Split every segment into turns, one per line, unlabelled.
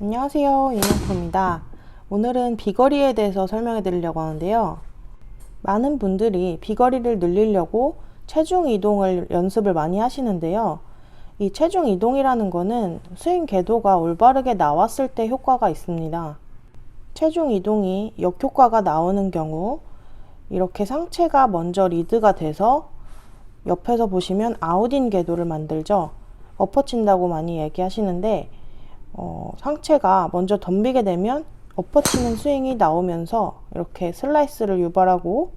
안녕하세요. 이명표입니다. 오늘은 비거리에 대해서 설명해 드리려고 하는데요. 많은 분들이 비거리를 늘리려고 체중 이동을 연습을 많이 하시는데요. 이 체중 이동이라는 거는 스윙 궤도가 올바르게 나왔을 때 효과가 있습니다. 체중 이동이 역효과가 나오는 경우 이렇게 상체가 먼저 리드가 돼서 옆에서 보시면 아웃인 궤도를 만들죠. 엎어친다고 많이 얘기하시는데 어, 상체가 먼저 덤비게 되면 엎어치는 스윙이 나오면서 이렇게 슬라이스를 유발하고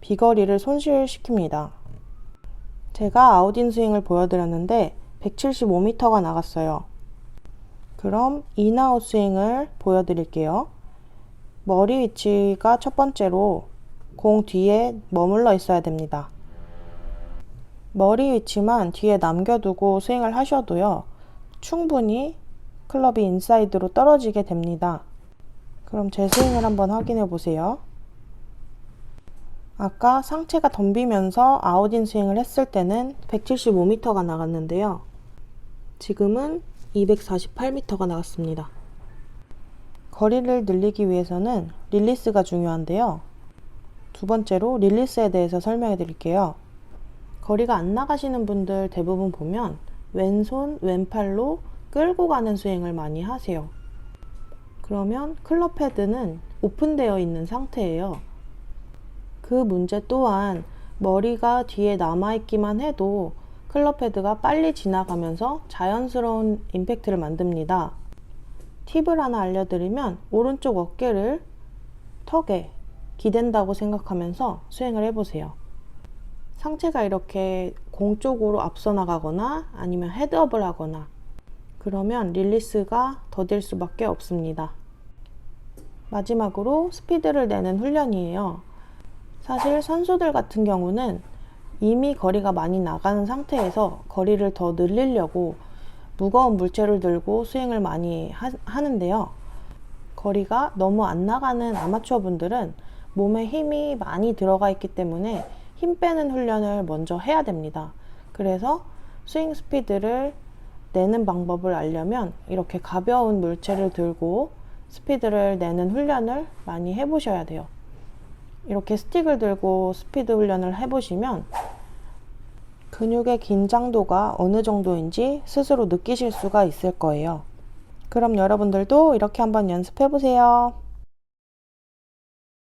비거리를 손실시킵니다. 제가 아웃인 스윙을 보여드렸는데 175m가 나갔어요. 그럼 인아웃 스윙을 보여드릴게요. 머리 위치가 첫 번째로 공 뒤에 머물러 있어야 됩니다. 머리 위치만 뒤에 남겨두고 스윙을 하셔도요. 충분히 클럽이 인사이드로 떨어지게 됩니다. 그럼 제 스윙을 한번 확인해 보세요. 아까 상체가 덤비면서 아웃인 스윙을 했을 때는 175m가 나갔는데요. 지금은 248m가 나갔습니다. 거리를 늘리기 위해서는 릴리스가 중요한데요. 두 번째로 릴리스에 대해서 설명해 드릴게요. 거리가 안 나가시는 분들 대부분 보면 왼손, 왼팔로 끌고 가는 스윙을 많이 하세요. 그러면 클럽 헤드는 오픈되어 있는 상태예요. 그 문제 또한 머리가 뒤에 남아있기만 해도 클럽 헤드가 빨리 지나가면서 자연스러운 임팩트를 만듭니다. 팁을 하나 알려드리면 오른쪽 어깨를 턱에 기댄다고 생각하면서 스윙을 해보세요. 상체가 이렇게 공 쪽으로 앞서 나가거나 아니면 헤드업을 하거나 그러면 릴리스가 더딜 수밖에 없습니다. 마지막으로 스피드를 내는 훈련이에요. 사실 선수들 같은 경우는 이미 거리가 많이 나가는 상태에서 거리를 더 늘리려고 무거운 물체를 들고 스윙을 많이 하, 는데요 거리가 너무 안 나가는 아마추어 분들은 몸에 힘이 많이 들어가 있기 때문에 힘 빼는 훈련을 먼저 해야 됩니다. 그래서 스윙 스피드를 내는 방법을 알려면 이렇게 가벼운 물체를 들고 스피드를 내는 훈련을 많이 해보셔야 돼요. 이렇게 스틱을 들고 스피드 훈련을 해보시면 근육의 긴장도가 어느 정도인지 스스로 느끼실 수가 있을 거예요. 그럼 여러분들도 이렇게 한번 연습해 보세요.